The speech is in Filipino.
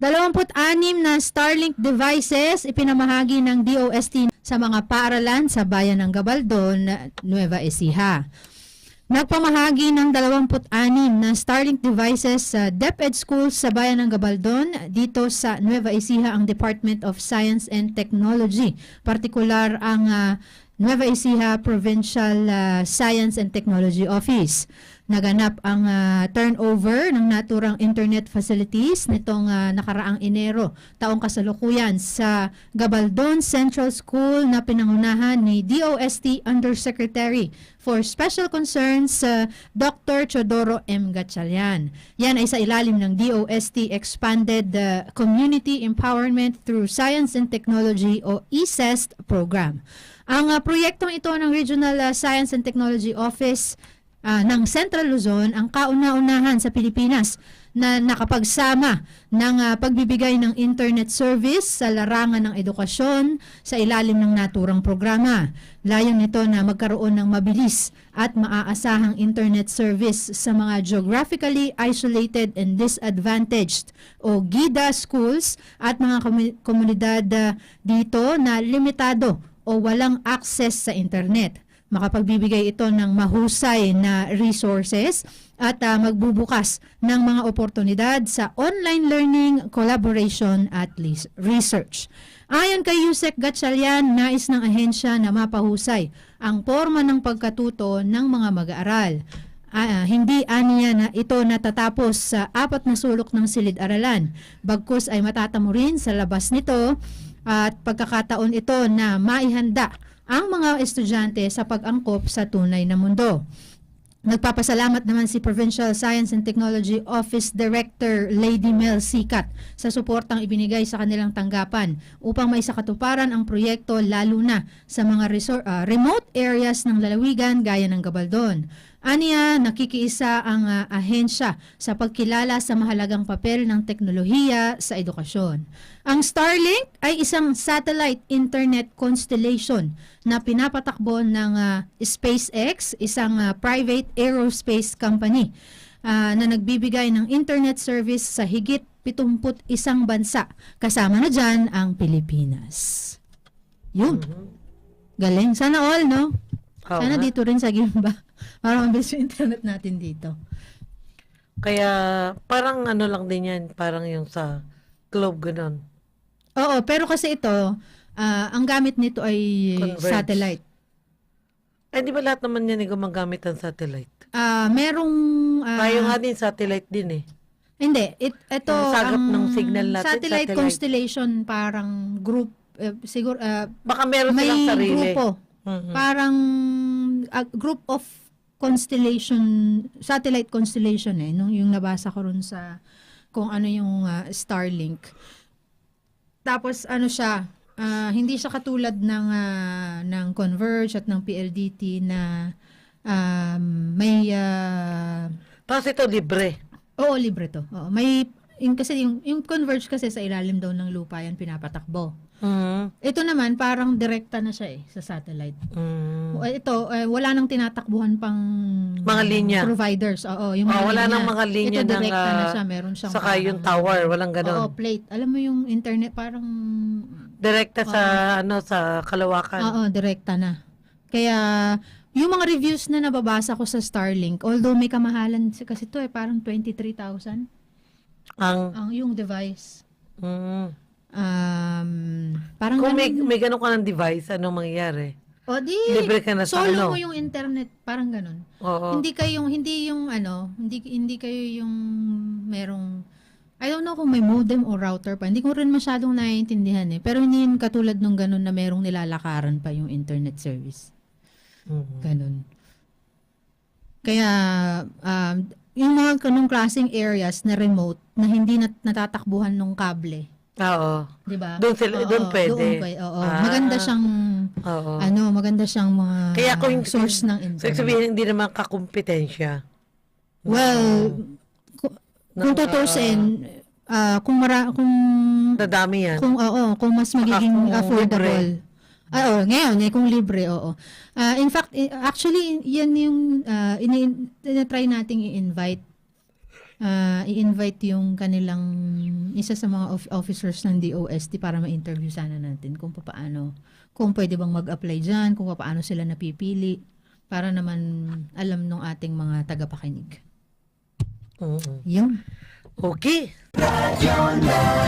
26 na Starlink devices ipinamahagi ng DOST sa mga paaralan sa bayan ng Gabaldon, Nueva Ecija. Nagpamahagi ng 26 na Starlink devices sa DepEd schools sa bayan ng Gabaldon dito sa Nueva Ecija ang Department of Science and Technology. Partikular ang ah, Nueva Ecija Provincial ah, Science and Technology Office. Naganap ang ah, turnover ng naturang internet facilities nitong ah, nakaraang Enero, taong kasalukuyan sa Gabaldon Central School na pinangunahan ni DOST Undersecretary for Special Concerns sa Dr. Chodoro M. Gatchalian. Yan ay sa ilalim ng DOST Expanded ah, Community Empowerment through Science and Technology o ESEST program. Ang ah, proyektong ito ng Regional ah, Science and Technology Office ah, ng Central Luzon ang kauna-unahan sa Pilipinas na nakapagsama ng ah, pagbibigay ng internet service sa larangan ng edukasyon sa ilalim ng naturang programa. Layon nito na magkaroon ng mabilis at maaasahang internet service sa mga geographically isolated and disadvantaged o GIDA schools at mga komu- komunidad ah, dito na limitado o walang access sa internet makapagbibigay ito ng mahusay na resources at ah, magbubukas ng mga oportunidad sa online learning, collaboration at research. Ayon kay Yusek Gatchalian, nais ng ahensya na mapahusay ang forma ng pagkatuto ng mga mag-aaral. Ah, hindi aniya na ito natatapos sa apat na sulok ng silid-aralan. Bagkus ay matatamo rin sa labas nito at pagkakataon ito na maihanda ang mga estudyante sa pag-angkop sa tunay na mundo. Nagpapasalamat naman si Provincial Science and Technology Office Director Lady Mel Sikat sa suportang ibinigay sa kanilang tanggapan upang maisakatuparan ang proyekto lalo na sa mga resor- ah, remote areas ng lalawigan gaya ng Gabaldon. Aniya, nakikiisa ang ah, ahensya sa pagkilala sa mahalagang papel ng teknolohiya sa edukasyon. Ang Starlink ay isang satellite internet constellation na pinapatakbo ng ah, SpaceX, isang ah, private aerospace company ah, na nagbibigay ng internet service sa higit 71 bansa. Kasama na dyan ang Pilipinas. Yun. Galing. Sana all, no? Sana dito rin sa Gimba. Para mabilis yung internet natin dito. Kaya parang ano lang din yan, parang yung sa Globe ganun. Oo, pero kasi ito, ah, ang gamit nito ay Converge. satellite. Eh, di ba lahat naman yan ay gumagamit ng satellite? Ah, merong ah, Tayo nga din, satellite din eh. Hindi, it, ito Ang sagap ang ng signal natin, satellite, satellite. constellation parang group eh, siguro ah, Baka meron may silang sarili. grupo. Mhm. Parang a group of constellation satellite constellation eh nung yung nabasa ko ron sa kung ano yung ah, Starlink. Tapos ano siya, ah, hindi siya katulad ng ah, ng Converge at ng PLDT na um, may ah, Tapos ito libre. Oo, libre to. Oo, may yung kasi yung, yung Converge kasi sa ilalim daw ng lupa yan pinapatakbo. Mhm. Ito naman parang direkta na siya eh sa satellite. Mm. Ito eh, wala nang tinatakbuhan pang Mga linya. providers. Oo, yung Oh, mga wala linya. nang mga linya Ito ng, direkta na ah, siya, meron siyang Saka parang- yung tower, walang Oo, ganun. plate. Alam mo yung internet parang Direkta sa ano sa kalawakan. Oo, direkta na. Kaya yung mga reviews na nababasa ko sa Starlink, although may kamahalan si- kasi to eh, parang 23,000 Ang ang yung device. mm. Um, parang kung may, ganun. may ganun ka ng device, anong mangyayari? O di, Libre ka na sa solo ano? mo yung internet, parang ganun. Oo. Hindi kayong, hindi yung ano, hindi, hindi kayo yung merong, I don't know kung may modem o router pa. Hindi ko rin masyadong naiintindihan eh. Pero hindi yun katulad nung ganun na merong nilalakaran pa yung internet service. Mhm. Ganun. Kaya, um, yung mga kanong klaseng areas na remote na hindi nat- natatakbuhan ng kable, Oo. 'di ba? Doon sila- Oo, doon pwede. Doon pwede, oo. Ah. Maganda siyang Oo. ano, maganda siyang mga Kaya kung yung- source ng So, internet. ibig sabihin, hindi naman kakumpetensya. well, ku- kung Na- tutusin, ah, kung mara kung Dadami yan. kung oo, kung mas magiging kung affordable. Ah, oo, ngayon, eh, kung libre, oo. Ah, in fact, eh, actually, yan yung uh, ini try nating i-invite ah, i-invite yung kanilang isa sa mga of- officers ng DOST para ma-interview sana natin kung paano, kung pwede bang mag-apply dyan, kung paano sila napipili, para naman alam ng ating mga tagapakinig. Mm-mm. Yun. Okay. Natin